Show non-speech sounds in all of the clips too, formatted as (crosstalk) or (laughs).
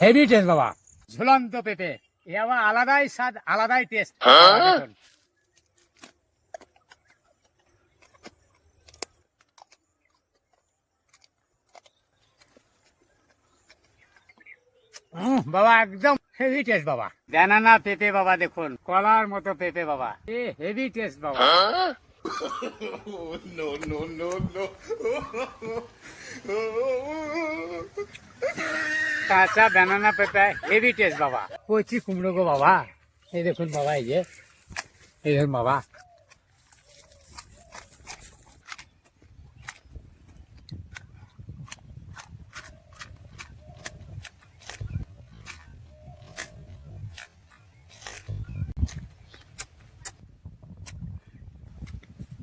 Heavy taste বাবা। ঝুলন্ত পেঁপে। এ আবার আলাদাই স্বাদ আলাদাই টেস্ট বাবা একদম হেভি টেস্ট বাবা। ব্যানানা পেঁপে বাবা দেখুন। কলার মতো পেঁপে বাবা। এ হেভি টেস্ট বাবা। (laughs) (laughs) কাঁচা ব্যানানা পেঁপে হেভি টেস্ট বাবা। কচি কুমড়ো গো বাবা। এই দেখুন বাবা, এই যে। এই দেখুন বাবা।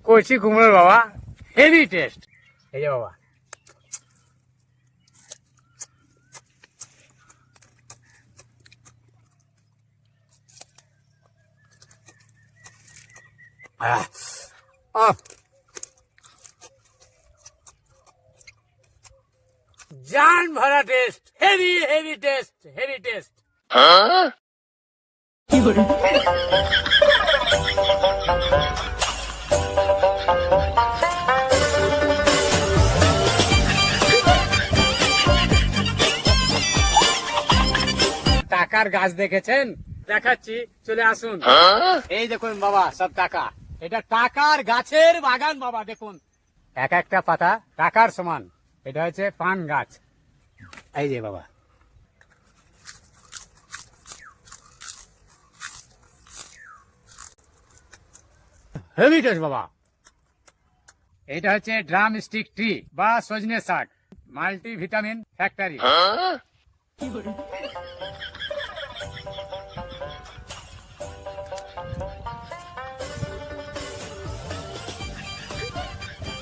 কচি কুমড়োর বাবা। হেভি টেস্ট এই যে বাবা। জান ভরা taste heavy heavy taste heavy taste. টাকার গাছ দেখেছেন? দেখাচ্ছি চলে আসুন। এই দেখুন বাবা সব টাকা। এটা টাকার গাছের বাগান বাবা দেখুন। এক একটা পাতা টাকার সমান। এটা হচ্ছে পান গাছ। এই যে বাবা। হেভি টেস্ট বাবা। এটা হচ্ছে ড্রাম স্টিক টি বা সজনে শাক মাল্টি ভিটামিন ফ্যাক্টরি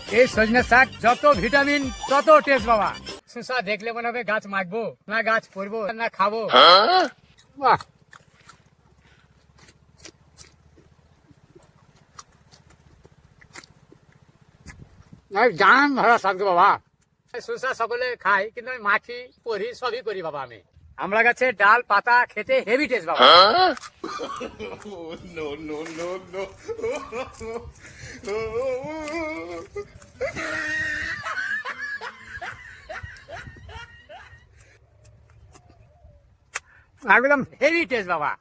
এই সজনে শাক যত ভিটামিন তত টেস্ট বাবা সুসা দেখলে মনে হবে গাছ মাখবো না গাছ করব না খাব বাহ জান ভাড়া শাক বাবা সুসা সকলে খাই কিন্তু আমি মাখি পরি সবই করি বাবা আমি আমরা গাছে ডাল পাতা খেতে হেভি টেস্ট বাবা no, no, no, no. একদম হেরিটেজ বাবা।